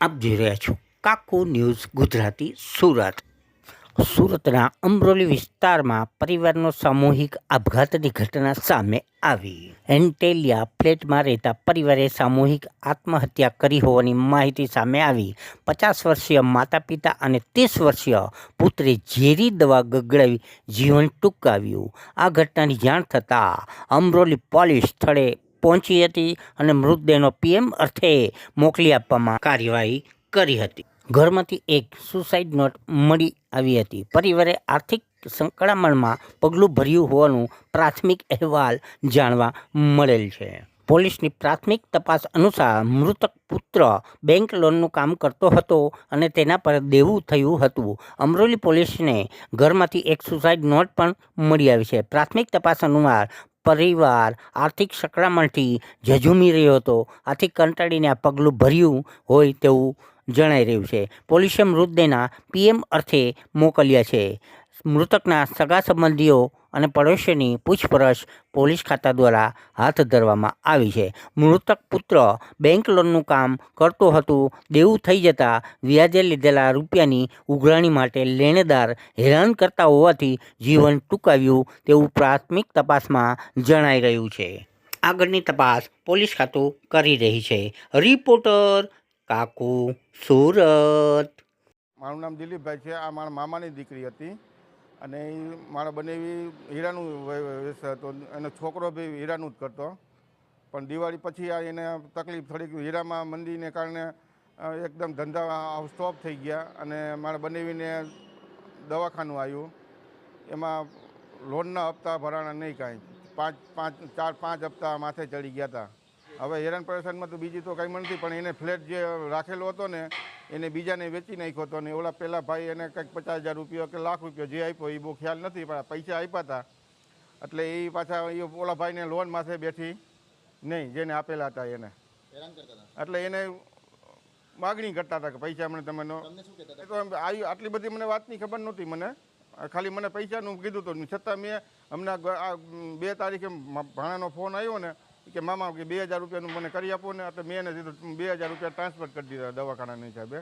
આપ જોઈ રહ્યા છો કાકુ ન્યૂઝ ગુજરાતી સુરત. સુરતના અમરોલી વિસ્તારમાં પરિવારનો સામૂહિક આપઘાતની ઘટના સામે આવી. એન્ટેલિયા ફ્લેટમાં રહેતા પરિવારે સામૂહિક આત્મહત્યા કરી હોવાની માહિતી સામે આવી. પચાસ વર્ષીય માતા પિતા અને ત્રીસ વર્ષીય પુત્રે ઝેરી દવા ગગડાવી જીવન ટૂંકાવ્યું. આ ઘટનાની જાણ થતાં અમરોલી પોલીસ સ્થળે પહોંચી હતી અને મૃતદેહનો પીએમ અર્થે મોકલી આપવામાં કાર્યવાહી કરી હતી. ઘરમાંથી એક સુસાઇડ નોટ મળી આવી હતી. પરિવારે આર્થિક સંકળામણમાં પગલું ભર્યું હોવાનું પ્રાથમિક અહેવાલ જાણવા મળેલ છે. પોલીસની પ્રાથમિક તપાસ અનુસાર મૃતક પુત્ર બેંક લોનનું કામ કરતો હતો અને તેના પર દેવું થયું હતું. અમરોલી પોલીસને ઘરમાંથી એક સુસાઇડ નોટ પણ મળી આવી છે. પ્રાથમિક તપાસ અનુસાર પરિવાર, આર્થિક સંકળામણથી ઝઝૂમી રહ્યો હતો. આથી કંટાળીને આ પગલું ભર્યું હોય તેવું જણાઈ રહ્યું છે. પોલીસે મૃતદેહના પીએમ અર્થે મોકલ્યા છે. મૃતકના સગા સંબંધીઓ અને પડોશીની પૂછપરછ પોલીસ ખાતા દ્વારા હાથ ધરવામાં આવી છે. મૃતક પુત્ર બેંક લોનનું કામ કરતો હતું. દેવું થઈ જતાં વ્યાજે લીધેલા રૂપિયાની ઉઘરાણી માટે લેણેદાર હેરાન કરતા હોવાથી જીવન ટૂંકાવ્યું તેવું પ્રાથમિક તપાસમાં જણાઈ રહ્યું છે. આગળની તપાસ પોલીસ ખાતું કરી રહી છે. રિપોર્ટર કાકુ સુરત. મારું નામ દિલીપભાઈ છે. આ મારા મામાની દીકરી હતી. અને એ મારા બંને હીરાનું વ્યવસાય હતો. એનો છોકરો બી હીરાનું જ કરતો. પણ દિવાળી પછી આ એને તકલીફ થોડીક હીરામાં મંદીને કારણે એકદમ ધંધા સ્ટોપ થઈ ગયા. અને મારા બનાવીને દવાખાનું આવ્યું. એમાં લોનના હપ્તા ભરાણા નહીં કાંઈ. પાંચ પાંચ, ચાર, પાંચ હપ્તા માથે ચડી ગયા હતા હવે હેરાન પરેશાનમાં તો બીજી તો કંઈ નથી પણ એને ફ્લેટ જે રાખેલો હતો ને એને બીજાને વેચી નાખ્યો હતો ને ઓલા પહેલાં ભાઈ એને કંઈક પચાસ હજાર રૂપિયા કે લાખ રૂપિયા જે આપ્યો એ બહુ ખ્યાલ નથી પણ પૈસા આપ્યા હતા એટલે એ પાછા એ ઓલા ભાઈને લોન માથે બેઠી નહીં જેને આપેલા હતા એને. એટલે એને માગણી કરતા હતા કે પૈસા મને તમે તો આવી આટલી બધી મને વાતની ખબર નહોતી મને. ખાલી મને પૈસાનું કીધું હતું છતાં મેં હમણાં બે તારીખે ભાણાનો ફોન આવ્યો ને કે મામા કે બે હજાર રૂપિયાનું મને કરી આપો ને એટલે મેં એને સીધું બે હજાર રૂપિયા ટ્રાન્સફર કરી દીધા દવાખાનાની હિસાબે